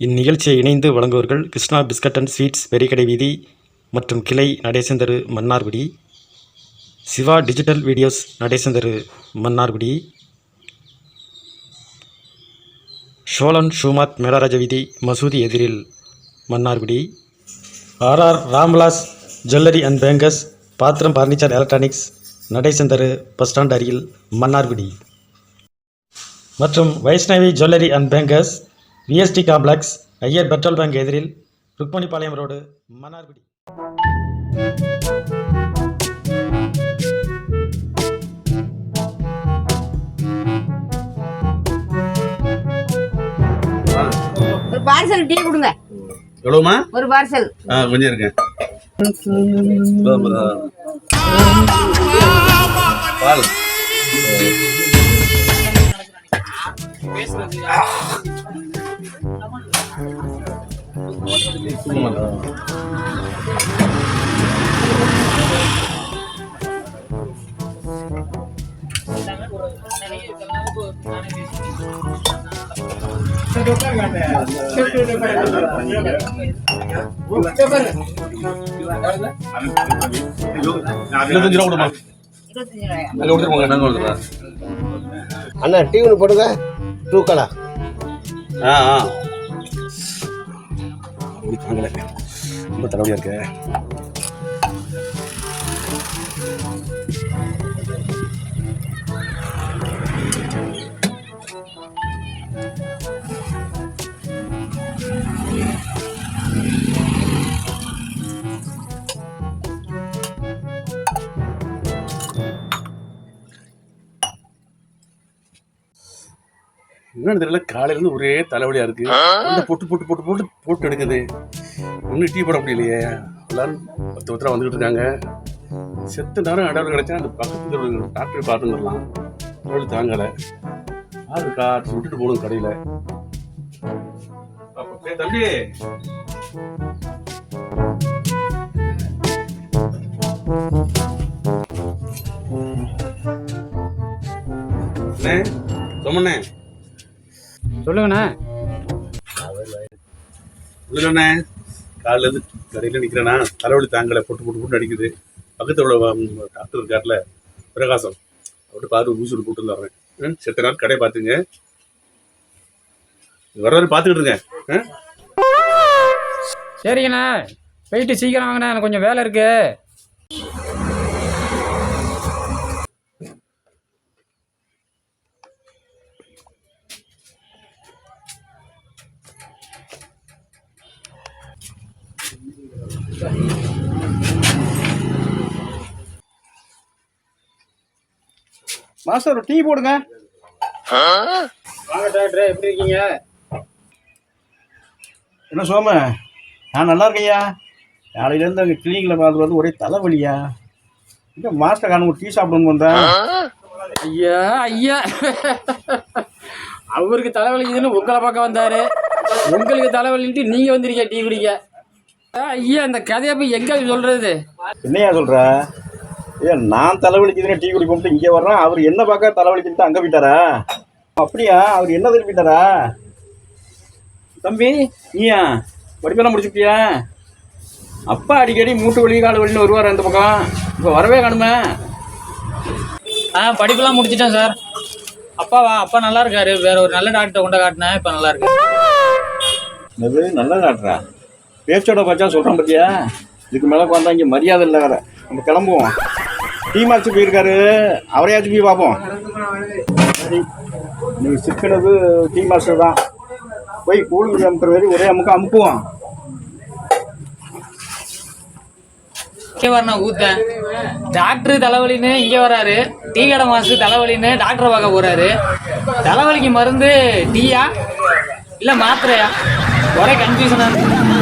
இந்நிகழ்ச்சியை இணைந்து வழங்குவர்கள் Krishna biscuit and sweets Periyakadai வீதி மற்றும் கிளை நடேசந்தரு மன்னார்குடி சிவா டிஜிட்டல் வீடியோஸ் நடேசந்தரு மன்னார்குடி ஷோலன் ஷூமாத் மேலராஜ வீதி மசூதி எதிரில் Mannargudi RR Ramlas jewellery and bankers பாத்திரம் பர்னிச்சர் எலக்ட்ரானிக்ஸ் நடேசந்தரு பஸ் ஸ்டாண்ட் அருகில் மன்னார்குடி. மற்றும் Vaishnavi jewellery and bankers VST complex Iyer petrol bank எதிரில் ருக்மணிபாளையம் ரோடு மன்னார்குடி. ஒரு பார்சல் டீ கொடுங்க. எவ்வளோமா ஒரு பார்சல் ஆ கொஞ்சம் இருக்கேன் பால் இருபத்தஞ்சு ரூபா கொடுமா. அண்ணா டீ ஒன்று போடுங்க. தூக்கலா ஆ ஆ. அப்படி தாங்கலை ரொம்ப தலைவலியாக இருக்கு என்னன்னு தெரியல காலையில இருந்து ஒரே தலைவலியா இருக்கு. உள்ள போட்டு போட்டு போட்டு போட்டு போட்டு எடுக்குது. ஒன்றும் டீ போட முடியலையே. எல்லாரும் பத்து பத்திரம் வந்துகிட்டு இருக்காங்க. செத்த நேரம் இடவுல கிடைச்சா அந்த பக்கத்துல டாக்டர் பார்த்துடலாம் தலைவலி தாங்கலை. ஆறு காற்று விட்டுட்டு போகணும் கடையில. தம்பி. சோமண்ணே. சொல்லுங்கண்ணே. இல்லைண்ணே காலைல இருந்து கடையில் நிற்கிறேன்னா தலைவலி தாங்கலை போட்டு போட்டு போட்டு அடிக்குது. பக்கத்தில் உள்ள டாக்டர் இருக்கார்ல பிரகாசம். அவர்கிட்ட பார்த்து ஊசி போட்டு வந்துடுறேன் செத்த நாள் கடையை பார்த்துங்க. வர வர பார்த்துக்கிட்டு இருங்க ஆ? சரிங்கண்ணே. போயிட்டு சீக்கிரம் வாங்கண்ணே எனக்கு கொஞ்சம் வேலை இருக்கு. மாஸ்டர் ஒரு டீ போடுங்க. வாங்க டாக்டர் எப்படி இருக்கீங்க? என்ன சோம நான் நல்லா இருக்கேன்யா. காலையிலேருந்து அங்கே கிளினிக்கில் பார்த்து வந்து ஒரே தலைவலியா? இங்கே மாஸ்டர் காணும் டீ சாப்பிடணும் வந்தேன். ஐயா ஐயா. அவருக்கு தலைவலிக்குதுன்னு உங்களை பக்கம் வந்தாரு. உங்களுக்கு தலைவலின்ட்டு நீங்க வந்திருக்கீங்க டீ குடிக்க. ஐயா இந்த கதையை போய் எங்க சொல்றது? என்னையா சொல்கிற ஏன் நான் தலைவலிக்குதுன்னு டீ குடிப்போம்ட்டு இங்கே வர்றேன். அவர் என்ன பார்க்க தலைவலிக்குதுட்டு அங்கே போயிட்டாரா? அப்படியா? அவர் என்ன திருப்பிட்டாரா தம்பி நீயா? படிப்பெல்லாம் முடிச்சுட்டியா அப்பா அடிக்கடி மூட்டு வலி கால் வலின்னு வருவார் அந்த பக்கம். இப்போ வரவே காணுமே. ஆ படிப்பெல்லாம் முடிச்சிட்டேன் சார். அப்பாவா அப்பா நல்லா இருக்காரு. வேற ஒரு நல்ல டாக்டர் கொண்ட காட்டினேன். இப்போ நல்லா இருக்கு. நல்லா காட்டுறா பேச்சோட பச்சா சொல்கிறேன் பார்த்தியா இதுக்கு மேலே வந்தா இங்கே மரியாதை இல்லை வேற. நம்ம கிளம்புவோம். டீ மார்ச் போயிருக்காரு. அவரையாச்சும் போய் பார்ப்போம். சரி. நீங்கள் சிக்கனது டீ மாஸ்டர் தான். போய் கூலிங் அமுக்கிற வரை ஒரே அமுக்க அமுக்குவோம். இங்கே வரணும் ஊத்தேன். டாக்டர் தலைவலின்னு இங்கே வராரு. டீ கடை மாசு தலைவலின்னு டாக்டரை பார்க்க போகிறாரு தலைவலிக்கு மருந்து டீயா? இல்லை மாத்திரையா? ஒரே கன்ஃபியூஷனாக இருக்கு.